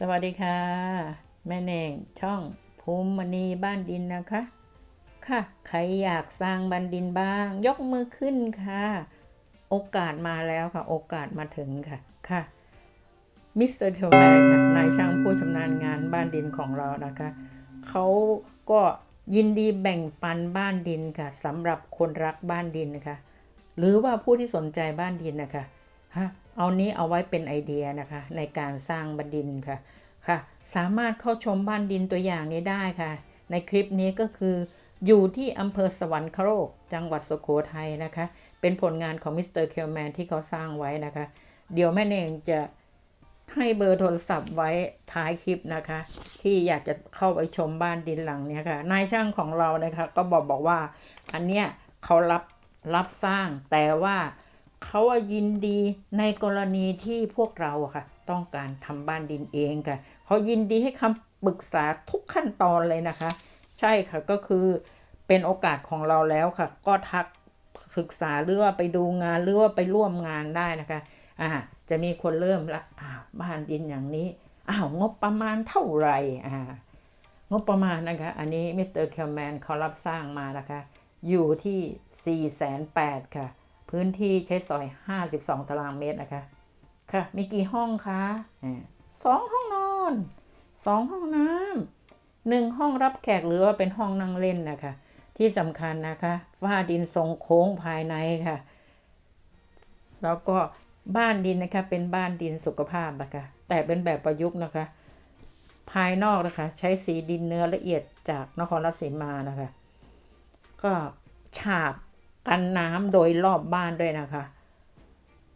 สวัสดีค่ะ แม่เน่งช่องภูมิมณีบ้านดินนะคะ ค่ะ ใครอยากสร้างบ้านดินบ้าง ยกมือขึ้นค่ะ โอกาสมาแล้วค่ะ โอกาสมาถึงค่ะค่ะมิสเตอร์เทลแมนค่ะนายช่างผู้ชำนาญงานบ้านดินของเรานะคะเขาก็ยินดีแบ่งปันบ้านดินค่ะสำหรับคนรักบ้านดินนะคะ หรือว่าผู้ที่สนใจบ้านดินนะคะ ฮะเอานี้เอาไว้เป็นไอเดียนะคะในการสร้างบ้านดินค่ะค่ะสามารถเข้าชมบ้านดินตัวอย่างนี้ได้ค่ะ ในคลิปนี้ก็คืออยู่ที่อำเภอสวรรคโลกจังหวัดสุโขทัยนะคะ เป็นผลงานของมิสเตอร์เคลแมนที่เขาสร้างไว้นะคะ เดี๋ยวแม่เองจะให้เบอร์โทรศัพท์ไว้ท้ายคลิปนะคะ ที่อยากจะเข้าไปชมบ้านดินหลังเนี้ยค่ะนายช่างของเรานะคะ ก็บอกบอกว่า อันเนี้ยเขารับรับสร้างแต่ว่า เขาอะยินดีในกรณีที่พวกเราค่ะ ต้องการทำบ้านดินเองค่ะเขายินดีให้คำปรึกษาทุกขั้นตอนเลยนะคะ ใช่ค่ะก็คือเป็นโอกาสของเราแล้วค่ะ ก็ทักศึกษาหรือว่าไปดูงานหรือว่าไปร่วมงานได้นะคะอ่าจะมีคนเริ่มละอ้าวบ้านดินอย่างนี้อ้าวงบประมาณเท่าไหร่อ่างบประมาณนะคะ อันนี้มิสเตอร์เคลแมนเขารับสร้างมานะคะ อยู่ที่ 4 8 0 0 0ค่ะ พื้นที่ใช้สอย 52 ตารางเมตรนะคะ ค่ะ มีกี่ห้องคะอ่าสองห้องนอนสองห้องน้ำหนึ่งห้องรับแขกหรือว่าเป็นห้องนั่งเล่นนะคะ ที่สำคัญนะคะฝ้าดินทรงโค้งภายในค่ะ แล้วก็บ้านดินนะคะ เป็นบ้านดินสุขภาพนะคะ แต่เป็นแบบประยุกต์นะคะ ภายนอกนะคะ ใช้สีดินเนื้อละเอียดจากนครราชสีมานะคะ ก็ฉาบ กันน้ำโดยรอบบ้านด้วยนะคะ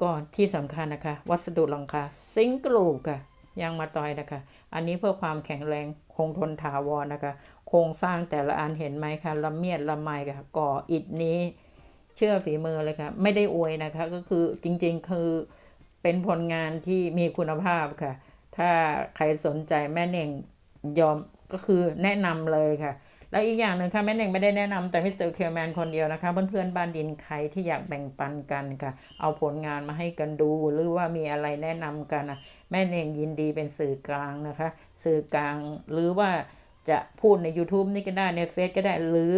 ก่อนที่สำคัญนะคะ วัสดุหลังคาซิงค์กลูกค่ะยางมาตอยนะคะ อันนี้เพื่อความแข็งแรงคงทนถาวรนะคะ โครงสร้างแต่ละอันเห็นไหมคะละเมียดละไมค่ะ ก่ออิฐนี้ เชื่อฝีมือเลยค่ะ ไม่ได้อวยนะคะ ก็คือจริงๆคือเป็นผลงานที่มีคุณภาพค่ะ ถ้าใครสนใจแม่เน่งยอมก็คือแนะนำเลยค่ะ แล้วอีกอย่างหนึ่งค่ะแม่เน่งไม่ได้แนะนำแต่มิสเตอร์เคลแมนคนเดียวนะคะ เพื่อนๆบ้านดินใครที่อยากแบ่งปันกันค่ะ เอาผลงานมาให้กันดู หรือว่ามีอะไรแนะนำกันนะแม่เน่งยินดีเป็นสื่อกลางนะคะ สื่อกลางหรือว่าจะพูดใน YouTube นี่ก็ได้ในเฟซก็ได้หรือ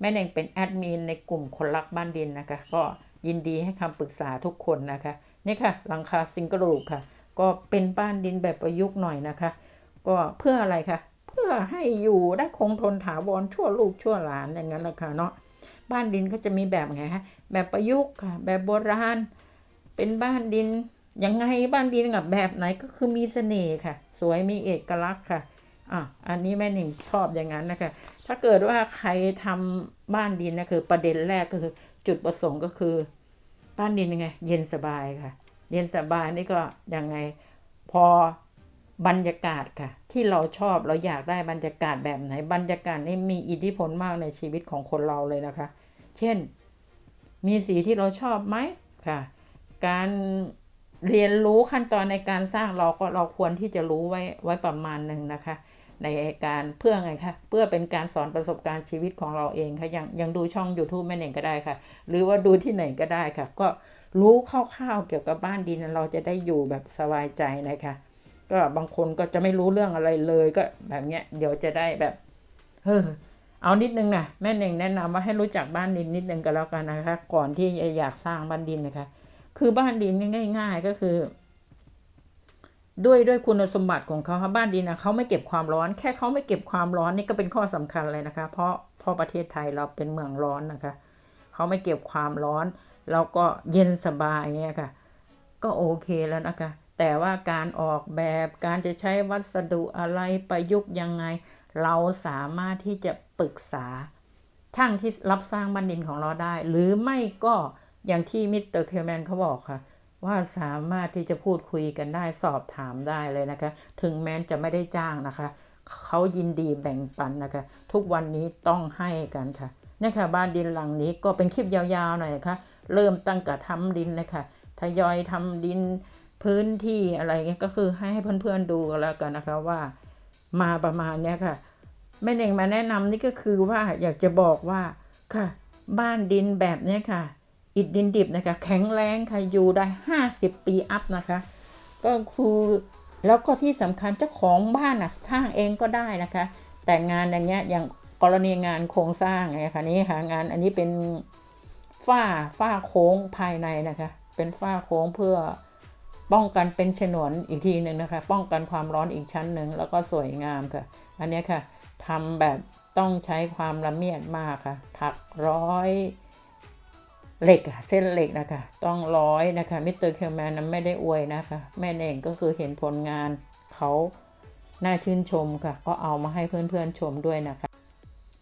แม่เน่งเป็นแอดมินในกลุ่มคนรักบ้านดินนะคะ ก็ยินดีให้คำปรึกษาทุกคนนะคะ นี่ค่ะหลังคาซิงเกิลรูปค่ะ ก็เป็นบ้านดินแบบประยุกต์หน่อยนะคะ ก็เพื่ออะไรคะ พื่อให้อยู่ได้คงทนถาวรชั่วลูกชั่วหลานอย่างนั้นแหละค่ะเนาะบ้านดินก็จะมีแบบไงฮะแบบประยุกต์ค่ะ แบบโบราณ เป็นบ้านดินยังไงบ้านดินกับแบบไหนก็คือมีเสน่ห์ค่ะ สวยมีเอกลักษณ์ค่ะอะอันนี้แม่หนิงชอบอย่างนั้นนะคะ ถ้าเกิดว่าใครทำบ้านดินนะคือประเด็นแรกก็คือจุดประสงค์ก็คือ บ้านดินยังไง เย็นสบายค่ะ เย็นสบายนี่ก็ยังไงพอ บรรยากาศค่ะ ที่เราชอบเราอยากได้บรรยากาศแบบไหน บรรยากาศนี่มีอิทธิพลมากในชีวิตของคนเราเลยนะคะ เช่น มีสีที่เราชอบไหมค่ะ การเรียนรู้ขั้นตอนในการสร้างเราก็เราควรที่จะรู้ไว้ไว้ประมาณหนึ่งนะคะ ในการเพื่อไงคะเพื่อเป็นการสอนประสบการณ์ชีวิตของเราเองค่ะยังยังดูช่อง YouTube แม่เน่งก็ได้ค่ะ หรือว่าดูที่ไหนก็ได้ค่ะ ก็รู้คร่าวๆเกี่ยวกับบ้านดินเราจะได้อยู่แบบสบายใจนะคะ ก็บางคนก็จะไม่รู้เรื่องอะไรเลยก็แบบเนี้ยเดี๋ยวจะได้แบบเออเอานิดนึงนะแม่เน่งแนะนำว่าให้รู้จักบ้านดินนิดนึงก็แล้วกันนะคะ ก่อนที่จะอยากสร้างบ้านดินนะคะ คือบ้านดินง่าย ๆ ก็คือ ด้วยด้วยคุณสมบัติของเขาค่ะบ้านดินนะเขาไม่เก็บความร้อน แค่เขาไม่เก็บความร้อนนี่ก็เป็นข้อสำคัญเลยนะคะ เพราะเพราะประเทศไทยเราเป็นเมืองร้อนนะคะเขาไม่เก็บความร้อน แล้วก็เย็นสบายเนี่ยค่ะ ก็โอเคแล้วนะคะ แต่ว่าการออกแบบการจะใช้วัสดุอะไรประยุกต์ยังไง เราสามารถที่จะปรึกษาช่างที่รับสร้างบ้านดินของเราได้ หรือไม่ก็อย่างที่มิสเตอร์เคลแมนเขาบอกค่ะ ว่าสามารถที่จะพูดคุยกันได้สอบถามได้เลยนะคะ ถึงแม้จะไม่ได้จ้างนะคะเขายินดีแบ่งปันนะคะ ทุกวันนี้ต้องให้กันค่ะนี่ค่ะบ้านดินหลังนี้ก็เป็นคลิปยาวๆหน่อยนะคะเริ่มตั้งแต่ทำดินเลยค่ะทยอยทำดิน พื้นที่อะไรเงี้ยก็คือให้เพื่อนๆดูกันแล้วกันนะคะว่ามาประมาณเนี้ยค่ะแม่เองมาแนะนำนี่ก็คือว่าอยากจะบอกว่าค่ะ บ้านดินแบบเนี้ยค่ะ อิฐดินดิบนะคะ แข็งแรงค่ะอยู่ได้ 50 ปีอัพนะคะ ก็คือแล้วก็ที่สำคัญเจ้าของบ้านน่ะสร้างเองก็ได้นะคะ แต่งานอย่างเงี้ยอย่างกรณีงานโครงสร้างเนี่ยค่ะนี่ค่ะงานอันนี้เป็นฝ้าฝ้าโค้งภายในนะคะ เป็นฝ้าโค้งเพื่อ ป้องกันเป็นฉนวนอีกทีหนึ่งนะคะ ป้องกันความร้อนอีกชั้นหนึ่งแล้วก็สวยงามค่ะ อันนี้ค่ะทำแบบต้องใช้ความละเมียดมากค่ะ ถักร้อยเหล็กอะเส้นเหล็กนะคะ ต้องร้อยนะคะมิสเตอร์เคลแมนนั้นไม่ได้อวยนะคะ แม่เองก็คือเห็นผลงานเขาน่าชื่นชมค่ะ ก็เอามาให้เพื่อนๆชมด้วยนะคะ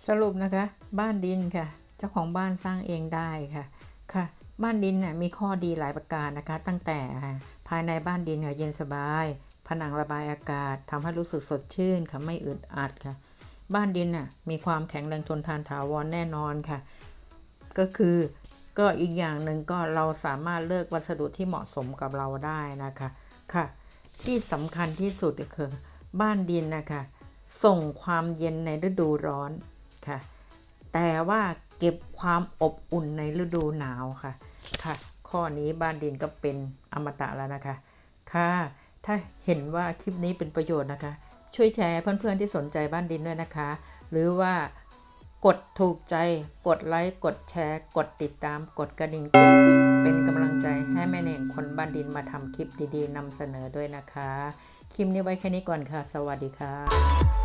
สรุปนะคะ บ้านดินค่ะ เจ้าของบ้านสร้างเองได้ค่ะ บ้านดินน่ะมีข้อดีหลายประการนะคะ ตั้งแต่ภายในบ้านดินค่ะเย็นสบาย ผนังระบายอากาศทำให้รู้สึกสดชื่นค่ะไม่อึดอัดค่ะ บ้านดินน่ะมีความแข็งแรงทนทานถาวรแน่นอนค่ะ ก็คือก็อีกอย่างหนึ่งก็เราสามารถเลือกวัสดุที่เหมาะสมกับเราได้นะคะค่ะ ที่สำคัญที่สุดก็คือบ้านดินนะคะ ส่งความเย็นในฤดูร้อนค่ะ แต่ว่าเก็บความอบอุ่นในฤดูหนาวค่ะ ค่ะ ข้อนี้บ้านดินก็เป็นอมตะแล้วนะคะ ค่ะ ถ้าเห็นว่าคลิปนี้เป็นประโยชน์นะคะ ช่วยแชร์เพื่อนๆที่สนใจบ้านดินด้วยนะคะ หรือว่ากดถูกใจ กดไลค์ กดแชร์ กดติดตาม กดกระดิ่งติ๊งเป็นกำลังใจให้แม่เน่งคนบ้านดินมาทำคลิปดีๆนำเสนอด้วยนะคะ คลิปนี้ไว้แค่นี้ก่อนค่ะ สวัสดีค่ะ